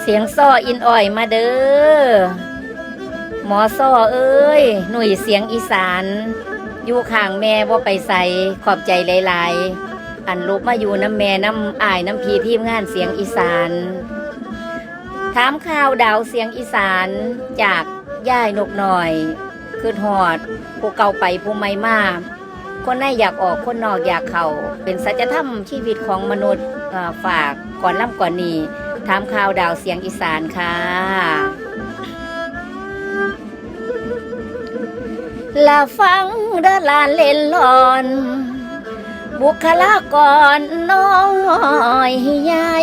เสียงซ้ออินอ่อยมาเด้อหมอซ้อเอ้ย หนุ่ยเสียงอีสาน อยู่ข้างแม่ว่าไปใส่ขอบใจหลาย ๆ อันลูกมาอยู่น้ำแม่น้ำอายน้ำพีทีมงานเสียงอีสาน ถามข่าวดาวเสียงอีสานจากย่ายนกหน่อยคือหอดผู้เก่าไปผู้ใหม่มาคนในอยากออกคนนอกอยากเข้าเป็นสัจธรรมชีวิตของมนุษย์ฝากก่อนล่ำก่อนนี้ ถามข่าวดาวเสียงอีสานค่ะ ลาฟังเดลานเล่นหลอน บุคลากรน้อยใหญ่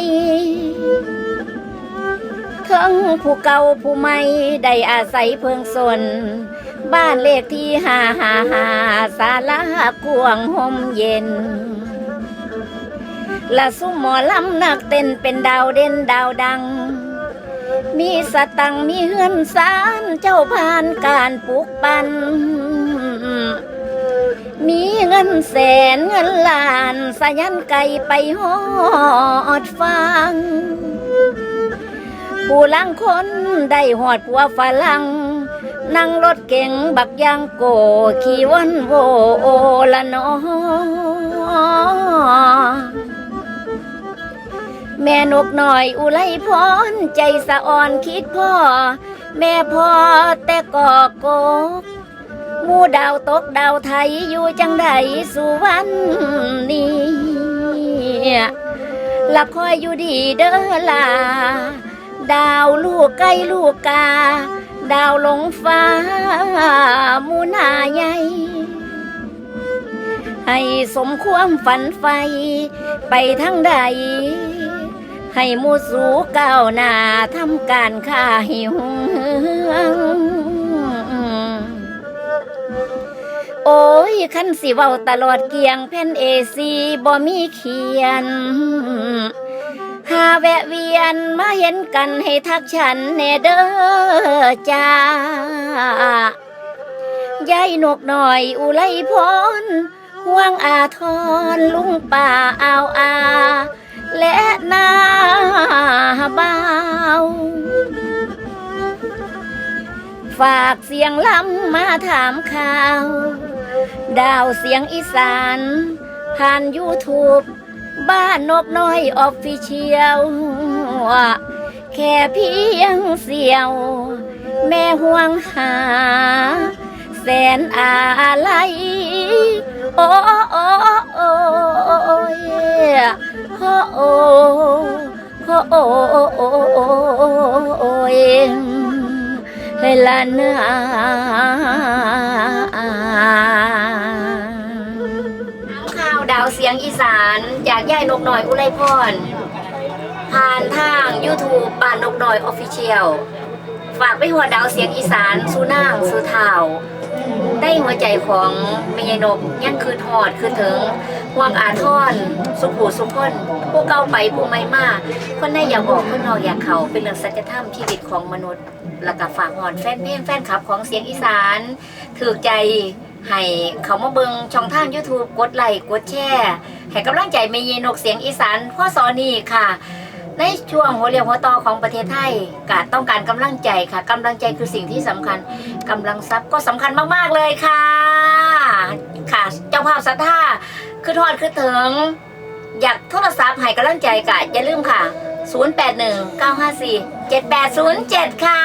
ทั้งผู้เก่าผู้ใหม่ได้อาศัยเพิงสน บ้านเลขที่ห้าห้าห้าศาลากวงห่มเย็น ละสุมหมอลำนักเต้นเป็นดาวเด่นดาวดัง มีสตังมีเฮือนสารเจ้าพานการปลูกปัน มีเงินแสนเงินล้านสายันไก่ไปหอดฟัง ผู้ลังคนได้หอดผัวฝรั่งนั่งรถเก๋งบักยางโกขี่วันโวโอละนอ แม่นกหน่อยอุไรพรใจสะอ่อนคิดพ่อ แม่พ่อแต่ก่อโกกมูดาวตกดาวไทยอยู่จังใดสู่วันนี้ละคอยอยู่ดีเด้อล่ะดาวลูกไก่ลูกกา ดาวลงฟ้ามูหนาใหญ่ให้สมความฝันไฟไปทั้งใด ให้มูสูก้าวหน้าทำการค้าห้หงเฮืองโอ้ยคันสิเว้าตลอดเกียงแผ่นเอซีบ่มีเขียน หาแวะเวียนมาเห็นกันให้ทักฉันแน่เด้อจ้ายายนกหน่อยอุไลพรห่วงอาทรลุงป่าอาวอา และนาเบาฝากเสียงล้ำมาถามข่าว ดาวเสียงอีสาน ผ่านยูทูบบ้านนกน้อยออฟฟิเชียลแค่เพียงเสียว แม่ห่วงหา แสนอะไรโอ้โอ้โอ้ยโอ้โอ้โอ้ โอ้โอ้โอ้ยเฮลานาข่าวดาวเสียงอีสานจากย่ายนกหน่อยอุไรพรผ่านทาง YouTube บ้านนกน้อยออฟฟิเชียลฝากไปหัวดาวเสียงอีสานสูนางสูเทาได้หัวใจของเมยนกยังคือทอดคือถึง ห่วงอาทรสุขูสุขคนผู้เก่าไปผู้ใหม่มาคนในอยากออกคนนอกอยากเขาเป็นเรื่องสัจธรรมชีวิตของมนุษย์แล้วก็ฝากหอนแฟนเพลงแฟนคลับของเสียงอีสานถือใจให้เขามาเบิงช่องทาง YouTube กดไลค์กดแชร์ให้กำลังใจเมยนกเสียงอีสานพ่อสอนี่ค่ะ ในช่วงหัวเรียวหัวต่อของประเทศไทยกาต้องการกำลังใจค่ะกำลังใจคือสิ่งที่สำคัญกำลังทรัพย์ก็สำคัญมากๆเลยค่ะ ค่ะ เจ้าภาพศรัทธาคือทอดคือถึงอยากโทรศัพท์ให้กำลังใจกะอย่าลืมค่ะ 0819547807 ค่ะ